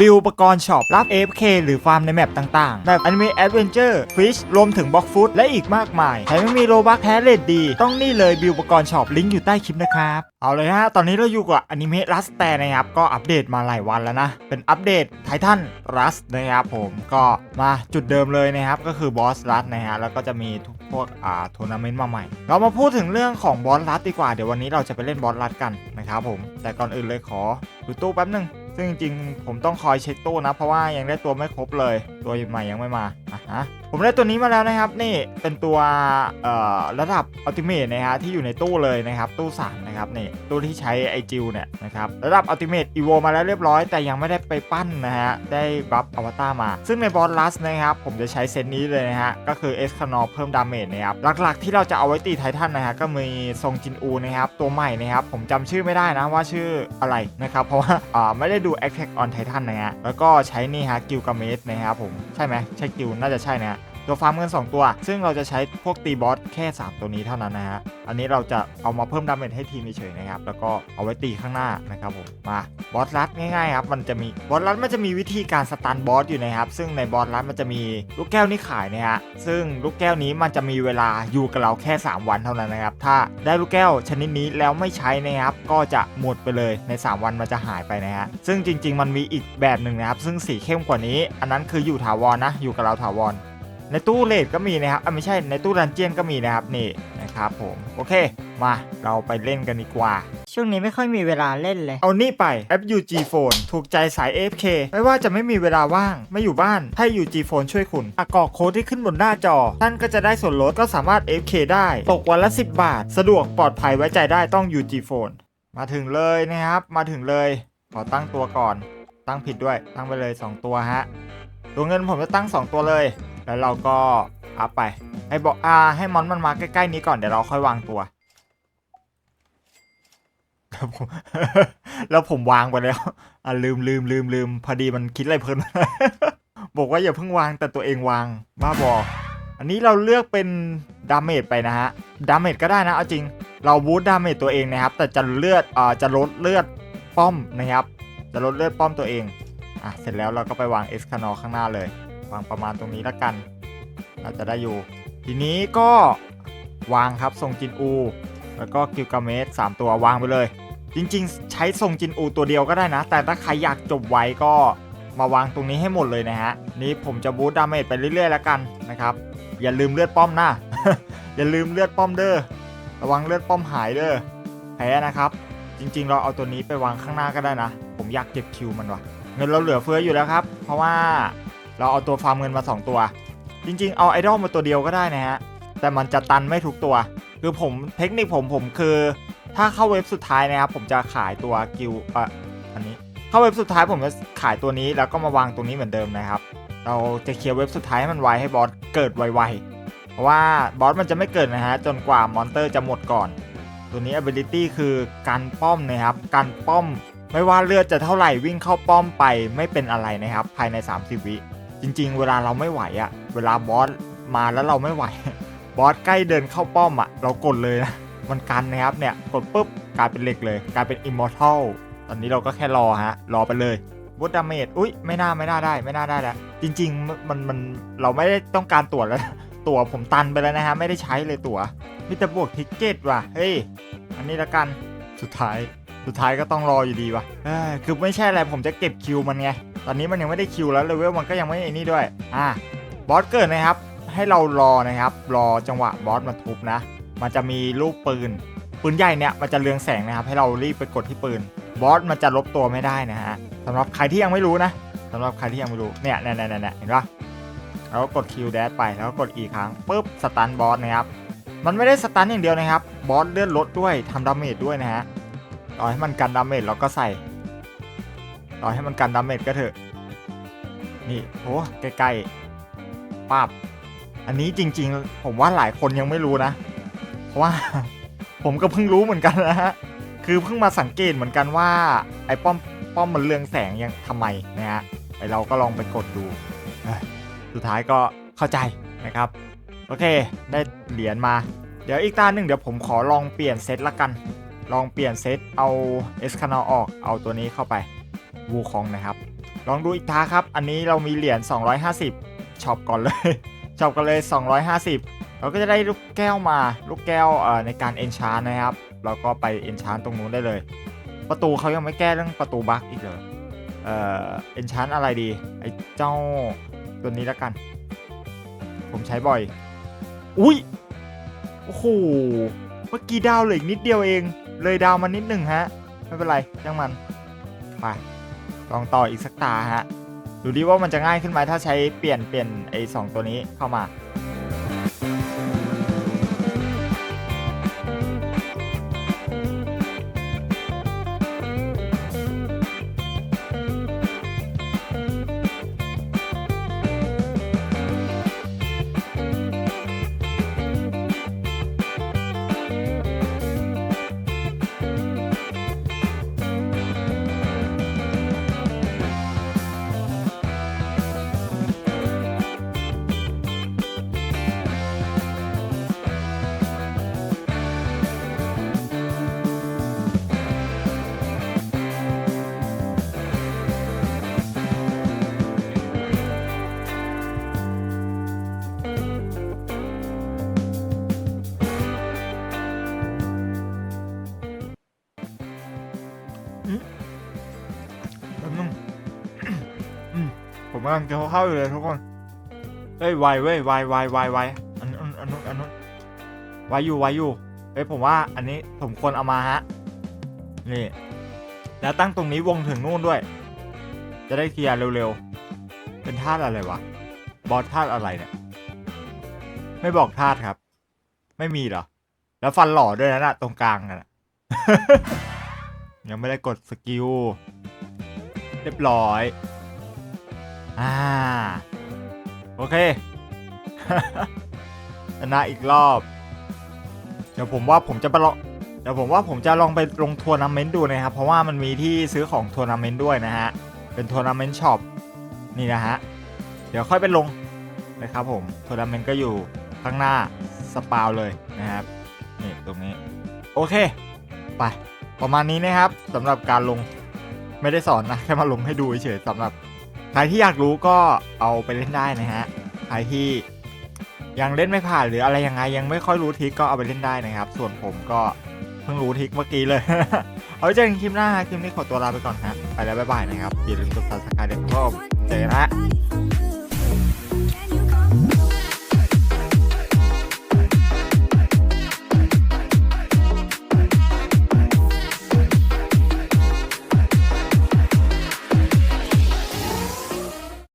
บิลอุปกรณ์ช็อปรับ AFK หรือฟาร์มในแมปต่างๆ แบบอนิเมะแอดเวนเจอร์ฟิชรวมถึงบล็อกฟุตและอีกมากมายแถมยังมีโลบักแท้เลดดี ต้องนี่เลยบิลอุปกรณ์ช็อปลิงก์อยู่ใต้คลิปนะครับ เอาเลยฮะ ตอนนี้เราอยู่กับอนิเมะรัสแต่นะครับ ก็อัปเดตมาหลายวันแล้วนะ เป็นอัปเดตไททันรัสนะครับผมก็มาจุดเดิมเลยนะครับ ก็คือบอสรัสนะฮะแล้วก็จะมีทุกพวกอ่าทัวร์นาเมนต์มาใหม่ เรามาพูดถึงเรื่องของบอสรัสดีกว่าเดี๋ยววันนี้เราจะไปเล่นบอสรัสกันนะครับผมแต่ก่อนอื่นเลยขอดูตู้แป๊บหนึง ซึ่งจริงๆผมต้องคอยเช็คตู้นะ เพราะว่ายังได้ตัวไม่ครบเลย ตัวใหม่ยังไม่มา อะฮะผมได้ตัวนี้มาแล้วนะครับ นี่เป็นตัวระดับอัลติเมทนะฮะที่อยู่ในตู้เลยนะครับ ตู้3นะครับนี่ตู้ที่ใช้ไอจิวเนี่ยนะครับระดับอัลติเมทอีโวมาแล้วเรียบร้อย แต่ยังไม่ได้ไปปั้นนะฮะได้บัฟอวตารมา ซึ่งในบอสลัสนะครับผมจะใช้เซตนี้เลยนะฮะก็คือเอสคานอเพิ่มดาเมจนะครับหลักๆ ที่เราจะเอาไว้ตีไททันนะฮะก็มีทรงจินอูนะครับตัวใหม่นะครับผมจำชื่อไม่ได้นะว่าชื่ออะไรนะครับเพราะว่าอ่าไม่ได้ดู Attack on Titan นะฮะแล้วก็ใช้นี่ฮะกิลกาเมสนะครับผมใช่ไหมใช่กิลน่าจะจะใช่นะฮะ ตัวฟาร์มเงิน 2 ตัว ซึ่งเราจะใช้พวกตีบอสแค่ 3 ตัวนี้เท่านั้นนะฮะ อันนี้เราจะเอามาเพิ่มดาเมจให้ทีมเฉยๆนะครับ แล้วก็เอาไว้ตีข้างหน้านะครับผม มาบอสรัดง่ายๆครับ มันจะมีบอสรัดมันจะมีวิธีการสตันบอสอยู่นะครับ ซึ่งในบอสรัดมันจะมีลูกแก้วนี่ขายนะฮะ ซึ่งลูกแก้วนี้มันจะมีเวลาอยู่กับเราแค่ 3 วันเท่านั้นนะครับ ถ้าได้ลูกแก้วชนิดนี้แล้วไม่ใช้นะครับ ก็จะหมดไปเลยใน 3 วันมันจะหายไปนะฮะ ซึ่งจริง ๆ มันมีอีกแบบหนึ่งนะครับ ซึ่งสีเข้มกว่านี้ อันนั้นคืออยู่ถาวรนะ อยู่กับเราถาวร ในตู้เลดก็มีนะครับอะไม่ใช่ในตู้ดันเจียนก็มีนะครับนี่นะครับผมโอเค มาเราไปเล่นกันดีกว่า ช่วงนี้ไม่ค่อยมีเวลาเล่นเลย เอานี่ไป FUG Phone ถูกใจสาย AFK ไม่ว่าจะไม่มีเวลาว่าง ไม่อยู่บ้าน ให้ UG Phone ช่วยคุณอะกรอกโค้ดที่ขึ้นบนหน้าจอ ท่านก็จะได้ส่วนลดก็สามารถ AFK ได้ ตกวันละ 10 บาท สะดวกปลอดภัยไว้ใจได้ต้อง UG Phone มาถึงเลยนะครับ มาถึงเลยขอตั้งตัวก่อน ตั้งผิดด้วย ตั้งไปเลย 2 ตัวฮะ ตัวเงินผมจะตั้ง 2 ตัวเลย แล้วเราก็อัพไป ให้บอกอ่าให้มอนมันมาใกล้ๆนี้ก่อนเดี๋ยวเราค่อยวางตัว แล้วผมแล้วผมวางไปแล้วอะลืมลืมลืมลืมพอดีมันคิดอะไรเพลินบอกว่าอย่าเพิ่งวางแต่ตัวเองวางบ้าบอ อันนี้เราเลือกเป็นดาเมจไปนะฮะดาเมจก็ได้นะเอาจริง เราบูทดาเมจตัวเองนะครับ แต่จะเลือดอ่าจะลดเลือดป้อมนะครับ จะลดเลือดป้อมตัวเองอะเสร็จแล้วเราก็ไปวางเอสคานอข้างหน้าเลย วางประมาณตรงนี้แล้วกันเราจะได้อยู่ ทีนี้ก็วางครับทรงจินอู แล้วก็กิลกาเมสสามตัววางไปเลย จริงๆ ใช้ทรงจินอูตัวเดียวก็ได้นะ แต่ถ้าใครอยากจบไวก็มาวางตรงนี้ให้หมดเลยนะฮะ นี้ผมจะบูทดาเมจไปเรื่อยๆแล้วกันนะครับ อย่าลืมเลือดป้อมนะ อย่าลืมเลือดป้อมเด้อ ระวังเลือดป้อมหายเด้อ แพ้นะครับ จริงๆ เราเอาตัวนี้ไปวางข้างหน้าก็ได้นะ ผมอยากเก็บคิวมันว่ะ เงินเราเหลือเฟืออยู่แล้วครับ เพราะว่า เราเอาตัวฟาร์มเงินมา 2 ตัว จริงๆ เอาไอดอลมาตัวเดียวก็ได้นะฮะ แต่มันจะตันไม่ทุกตัว คือผมเทคนิคผมผมคือ ถ้าเข้าเว็บสุดท้ายนะครับ ผมจะขายตัวกิลเอ่ออันนี้ เข้าเว็บสุดท้ายผมจะขายตัวนี้แล้วก็มาวางตรงนี้เหมือนเดิมนะครับ เราจะเคลียร์เว็บสุดท้ายให้มันไวให้บอสเกิดไวๆ เพราะว่าบอสมันจะไม่เกิดนะฮะจนกว่ามอนเตอร์จะหมดก่อน ตัวนี้ ability คือการป้อมนะครับการป้อมไม่ว่าเลือดจะเท่าไหร่วิ่งเข้าป้อมไปไม่เป็นอะไรนะครับ ภายใน 30 วิ จริง ๆ เวลาเราไม่ไหวอะเวลาบอสมาแล้วเราไม่ไหว บอสใกล้เดินเข้าป้อมอะเรากดเลยนะ มันกันนะครับเนี่ย กดปุ๊บกลายเป็นเหล็กเลย กลายเป็นอิมมอร์ทัลตอนนี้เราก็แค่รอฮะ รอไปเลยบูดดาเมจอุ้ยไม่น่าไม่น่าได้ ไม่น่าได้แล้วจริง ๆ มันมันเราไม่ได้ต้องการตั๋วแล้ว ตั๋วผมตันไปแล้วนะฮะ ไม่ได้ใช้เลยตั๋วมีแต่บวกทิกเก็ตว่ะเฮ้ยอันนี้ละกันสุดท้าย สุดท้ายก็ต้องรออยู่ดีว่ะคือไม่ใช่อะไรผมจะเก็บคิวมันไง ตอนนี้มันยังไม่ได้คิวแล้วเลเวลมันก็ยังไม่ไอ้นี่ด้วย อะบอสเกิดนะครับ ให้เรารอนะครับ รอจังหวะบอสมาทุบนะ มันจะมีลูกปืน ปืนใหญ่เนี่ยมันจะเรืองแสงนะครับ ให้เรารีบไปกดที่ปืน บอสมันจะลบตัวไม่ได้นะฮะสำหรับใครที่ยังไม่รู้นะสำหรับใครที่ยังไม่รู้ เนี่ยเนี่ยเนี่ยเนี่ยเห็นปะเราก็กดคิวแดดไป แล้วก็กดอีกครั้งปุ๊บสตันบอสนะครับ มันไม่ได้สตันอย่างเดียวนะครับ บอสเลื่อนลดด้วยทำดาเมจด้วยนะฮะต่อให้มันกันดาเมจเราก็ใส่ต่อให้มันกันดาเมจก็เถอะ นี่โอ้ใกล้ๆปับอันนี้จริง ๆ ผมว่าหลายคนยังไม่รู้นะ เพราะว่า ผมก็เพิ่งรู้เหมือนกันนะฮะ คือเพิ่งมาสังเกตเหมือนกันว่า ไอ้ป้อมป้อมมันเรืองแสงยังทำไมนะฮะไอเราก็ลองไปกดดูสุดท้ายก็เข้าใจนะครับ โอเค ได้เหรียญมา เดี๋ยวอีกตาหนึ่งเดี๋ยวผมขอลองเปลี่ยนเซตละกัน ลองเปลี่ยนเซตเอาเอสคานอออก เอาตัวนี้เข้าไปวูคองนะครับ ลองดูอีกท้าครับ อันนี้เรามีเหรียญ250ช็อปก่อนเลยช็อปกันเลย 250 เราก็จะได้ลูกแก้วมา ลูกแก้วเอ่อในการเอนชานนะครับ เราก็ไปเอนชานตรงนู้นได้เลย ประตูเขายังไม่แก้เรื่องประตูบั๊กอีกเลยเอ่อเอนชานอะไรดี ไอ้เจ้าตัวนี้แล้วกัน ผมใช้บ่อย อุ้ย โอ้โห เมื่อกี้ดาวเหลืออีกนิดเดียวเอง เลยดาวมานิดหนึ่งฮะ ไม่เป็นไรช่างมัน ไป ลองต่ออีกสักตาฮะ ดูดิว่ามันจะง่ายขึ้นไหมถ้าใช้เปลี่ยนเปลี่ยนไอ้สองตัวนี้เข้ามา กำลังจะเข้าอยู่เลยทุกคนเฮ้ยไวเว้ยไวไวไวไวอันอันอันนู้นอันนู้นไวอยู่ไวอยู่เฮ้ยผมว่าอันนี้ผมควรเอามาฮะนี่แล้วตั้งตรงนี้วงถึงนู่นด้วย จะได้เคลียร์เร็วๆ เป็นธาตุอะไรวะ บอสธาตุอะไรเนี่ย ไม่บอกธาตุครับ ไม่มีเหรอ แล้วฟันหล่อด้วยนะน่ะตรงกลางน่ะ ยังไม่ได้กดสกิล เรียบร้อย อ่า โอเค ชนะอีกรอบ เดี๋ยวผมว่าผมจะไปลองเดี๋ยวผมว่าผมจะลองไปลงทัวร์นาเมนต์ดูนะครับ เพราะว่ามันมีที่ซื้อของทัวร์นาเมนต์ด้วยนะฮะ เป็นทัวร์นาเมนต์ช็อปนี่นะฮะ เดี๋ยวค่อยไปลงนะครับผมทัวร์นาเมนต์ก็อยู่ข้างหน้าสปาวเลยนะครับนี่ตรงนี้ โอเค ไป ประมาณนี้นะครับสำหรับการลงไม่ได้สอนนะ แค่มาลงให้ดูเฉยๆสำหรับ ใครที่อยากรู้ก็เอาไปเล่นได้นะฮะใครที่ยังเล่นไม่ผ่านหรืออะไรยังไงยังไม่ค่อยรู้ทิกก็เอาไปเล่นได้นะครับ ส่วนผมก็เพิ่งรู้ทิกเมื่อกี้เลย เอาไว้เจอกันคลิปหน้าฮะคลิปนี้ขอตัวลาไปก่อนฮะไปแล้วบ๊ายบายนะครับอย่าลืมกด subscribe ด้วยครับผมเจอกันนะฮะ